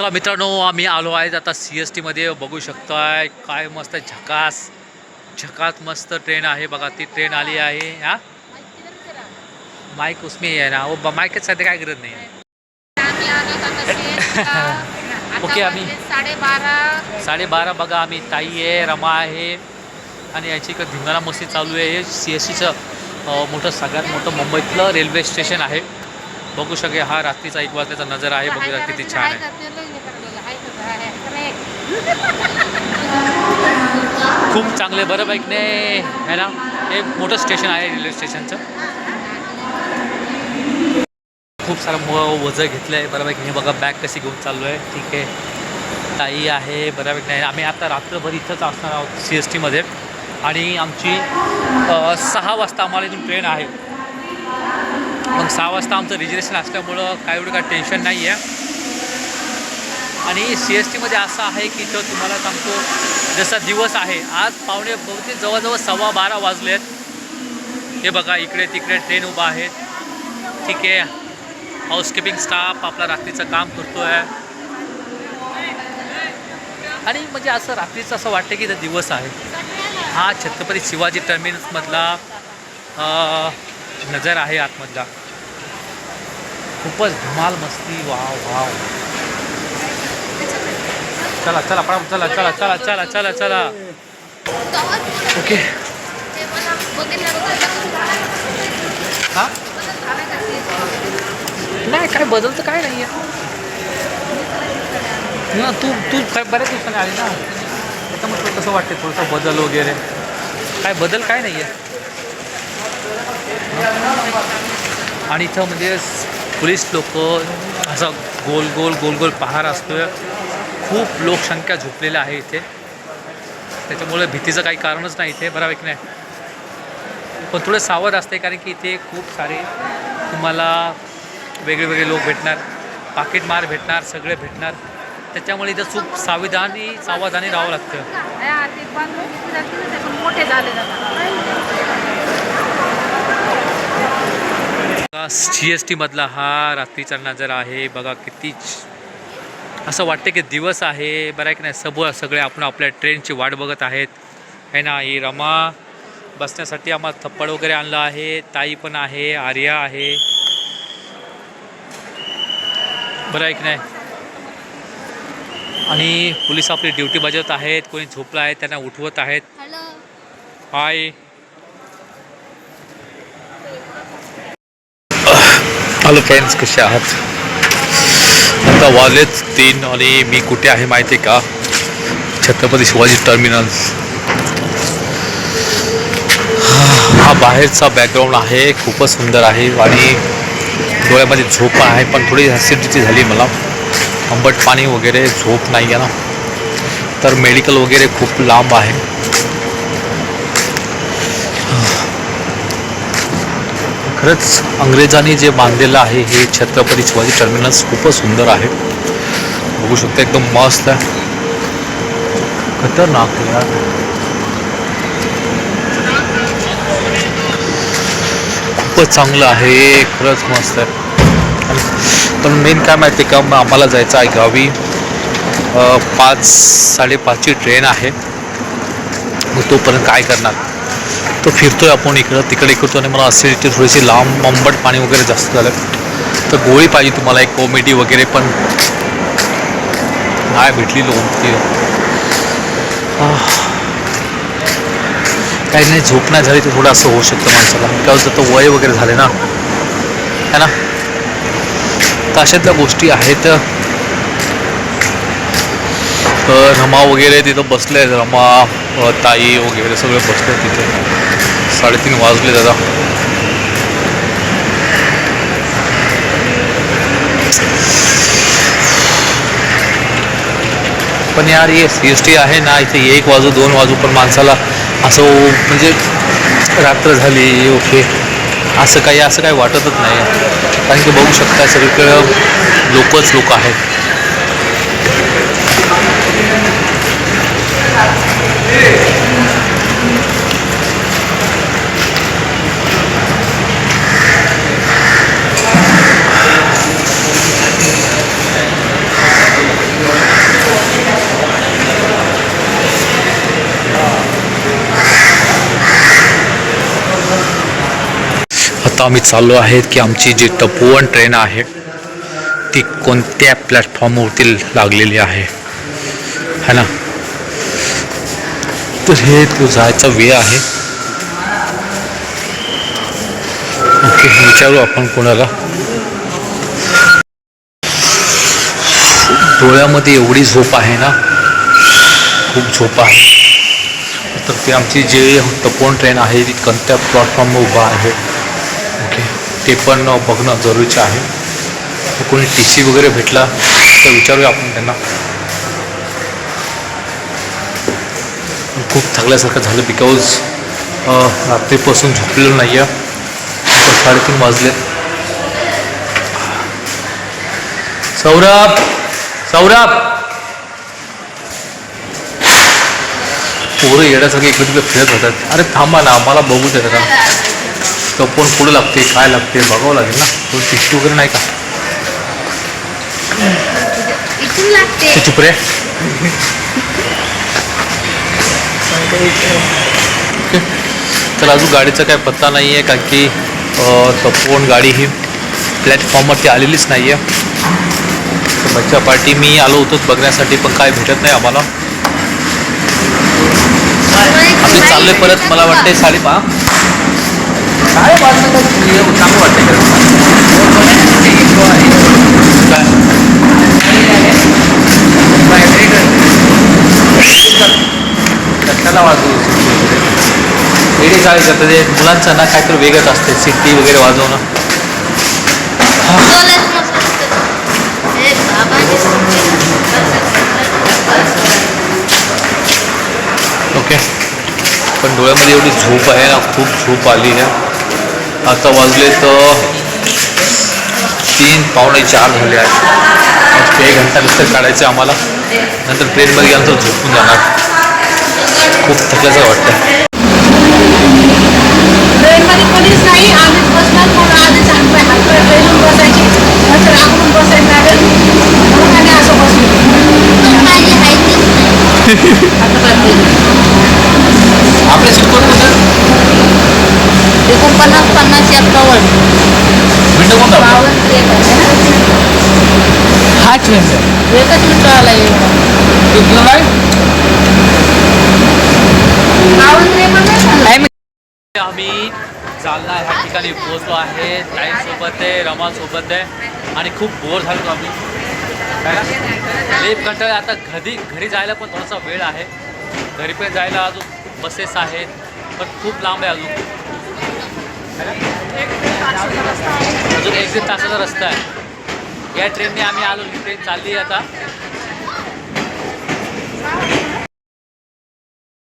चला मित्रांनो आम्ही आलो आहेत आता सी एस टीमध्ये बघू शकताय काय मस्त झकास झकास मस्त ट्रेन आहे बघा. ती ट्रेन आली आहे हा? माईक उसमे आहे ना. वो माईकच सध्या काय गरज नाही. ओके, आम्ही- साडेबारा. साडेबारा बघा आम्ही ताई आहे रमा आहे. आणि याची इकडं धिंगाणा मस्ती चालू आहे. हे सी एस टीचं मोठं सगळ्यात मोठं मुंबईतलं रेल्वे स्टेशन आहे. बघू शके हा रात्रीचा एक वाजल्याचा नजर आहे. बघूया किती छान आहे. खूप चांगले बरं बाईक नाही? आहे ना हे मोठं स्टेशन आहे रेल्वे स्टेशनचं. खूप सारं म वजं घेतलं आहे बऱ्यापैकी हे बघा बॅग कशी घेऊन चाललो आहे ठीक आहे. ताई आहे बऱ्यापैकी नाही? आम्ही आता रात्रभर इथंच असणार आहोत सी एस टीमध्ये आणि आमची सहा वाजता आम्हाला इथून ट्रेन आहे. मग सहा वाजता आमचं रिजर्वेशन असल्यामुळं काय एवढं काय टेन्शन नाही आहे आणि सी एस टीमध्ये असं आहे की इथं तुम्हाला सांगतो जसा दिवस आहे आज पावणे बहुतेक जवळजवळ सव्वा बारा वाजले आहेत हे बघा इकडे तिकडे ट्रेन उभा आहेत ठीक आहे. हाऊसकीपिंग स्टाफ आपला रात्रीचं काम करतो आहे आणि म्हणजे असं रात्रीचं असं वाटतं की इथं दिवस आहे. हा छत्रपती शिवाजी टर्मिनसमधला नजर आहे आतमधला. खूपच धमाल मस्ती वाव वाव. चला चला पळा चला चला चला चला चला चला. ओके. हा? नाही काय बदलतं काय नाही आहे ना तू तू काय बऱ्याच दिवसाने आली ना. त्याच्यामुळे तुला कसं वाटते थोडंसं बदल वगैरे? काय बदल काय नाही आहे आणि इथं म्हणजे पोलीस लोक असं गोल गोल गोल गोल पहार असतोय. खूप लोकसंख्या झोपलेल्या आहे इथे. त्याच्यामुळे भीतीचं काही कारणच नाही इथे. बऱ्यापैकी नाही? पण थोडं सावध असते कारण की इथे खूप सारे तुम्हाला वेगळे वेगळे लोक भेटणार. पाकिटमार भेटणार सगळे भेटणार. त्याच्यामुळे इथं खूप सावधानी सावधानी राहावं लागतं. मोठे झाले सी एस टीमधला हा रात्रीचा नजर आहे. बघा किती असं वाटतं की दिवस आहे. बरं की नाही? सब सगळे आपण आपल्या ट्रेनची वाट बघत आहेत. आहे ना? ही रमा बसण्यासाठी आम्हाला थप्पड वगैरे आणलं आहे. ताई पण आहे आर्या आहे. बरं आहे की नाही? आणि पोलीस आपली ड्युटी बजावत आहेत. कोणी झोपलं आहे त्यांना उठवत आहेत. हॅलो हाय हॅलो फ्रेंड्स कसे आहात? आता वाजलेच तीन आणि मी कुठे आहे माहिती आहे का? छत्रपती शिवाजी टर्मिनल्स हा बाहेरचा बॅकग्राऊंड आहे खूपच सुंदर आहे आणि डोळ्यामध्ये झोप आहे पण थोडी ॲसिडिटी झाली मला. आंबट पाणी वगैरे झोप नाही आहे ना. तर मेडिकल वगैरे खूप लांब आहे. खरंच अंग्रेजांनी जे बांधलेलं आहे हे छत्रपती शिवाजी टर्मिनस खूपच सुंदर आहे. बघू शकता एकदम मस्त. आहे खतरनाक आहे यार. खूपच चांगलं आहे. खरंच मस्त आहे. पण मेन काय माहिती आहे का मग आम्हाला जायचं आहे गावी. पाच साडेपाचची ट्रेन आहे. मग तोपर्यंत काय करणार? तो आहे आपण इकडं तिकडे करतो आणि मला असिडिटी थोडीशी लांब आंबट पाणी वगैरे जास्त झालं. तर गोळी पाहिजे तुम्हाला एक कॉमेडी वगैरे पण. नाही भेटली लोक काही नाही झोप नाही झाली तर थोडं असं होऊ शकतं माणसाला. बिकॉज तर वय वगैरे झाले ना. है ना? तर अशातल्या गोष्टी आहेत. तर रमा वगैरे तिथं बसले आहेत. रमा ताई वगैरे सगळे बसले आहेत तिथे. साडेतीन वाजले दादा. पण यार ये सी एस टी आहे ना इथे एक वाजू दोन वाजू पण माणसाला असं म्हणजे रात्र झाली ओके. असं काही असं काही वाटतच नाही. कारण की बघू शकता सगळीकडं लोकच लोक आहेत. आता आम्ही चाललो आहेत की आमची जी तपोवन ट्रेन आहे ती कोणत्या प्लॅटफॉर्मवरती लागलेली आहे? है ना? तर हे तो जायचा वेळ आहे. ओके विचारू आपण कोणाला. डोळ्यामध्ये एवढी झोप आहे ना. खूप झोप आहे. तर ते आमची जे टपोन ट्रेन आहे ती कोणत्या प्लॅटफॉर्मवर उभा आहे ओके ते पण बघणं जरुरीचं आहे. कोणी टी सी वगैरे भेटला तर विचारूया आपण त्यांना. खूप थकल्यासारखं झालं बिकॉज रात्रीपासून झोपलेलो नाही आहे साडेतीन वाजले. सौरभ! सौरभ! पोरं येण्यासारखे इकडे तिकडे फिरत होतात. अरे थांबा ना मला बघू दे जरा. कपोन पुढे लागते काय लागते बघावं लागेल ना. थोडी टिश्यू वगैरे नाही का? चुप रे तर अजून गाडीचा काय पत्ता नाही आहे कारण की तपोवन गाडी ही प्लॅटफॉर्मवरती आलेलीच नाही आहे बच्चा पार्टी मी आलो होतोच बघण्यासाठी पण काय भेटत नाही आम्हाला. आम्ही चालले परत मला वाटते साडेपहा साडेपाच चांगलं वाटतं काय? वेगळी काय करतात ते म्हणजे मुलांचं ना काहीतरी वेगळंच असते. सिटी वगैरे वाजवणं. ओके. पण डोळ्यामध्ये एवढी झोप आहे ना खूप झोप आली आहे आता वाजले तर तीन पावणे चार झाले आहेत एक घंटा नुसतं काढायचं आम्हाला. नंतर ट्रेनमध्ये गेल्यानंतर झोपून जाणार. खूप थकल्याचं वाटतं कोणीच नाही. आम्हीच बसणार. आधीच हातपाय हातपाय ट्रेनून बसायची. नंतर आकडून बसायला लागेल म्हणून आम्ही असं बसलो सीट कोण होतं एकोणपन्नास पन्नास एकावन्न विंडो कोण दाबलं? बावन्न त्रेपन्न हा ट्रेन एकच मिनिट आला तुला काय? बावन्न त्रेपन्न नाही झालं. आम्ही जालना ह्या ठिकाणी पोहोचलो आहे ताईसोबत आहे रमासोबत आहे आणि खूप बोर झालो आम्ही. काय कंटाळ आता घरी घरी जायला पण थोडासा वेळ आहे. घरी पण जायला अजून बसेस आहेत पण खूप लांब आहे अजून. अजून एक दीड तासाचा रस्ता आहे. या ट्रेनने आम्ही आलो ही ट्रेन चालली आहे आता.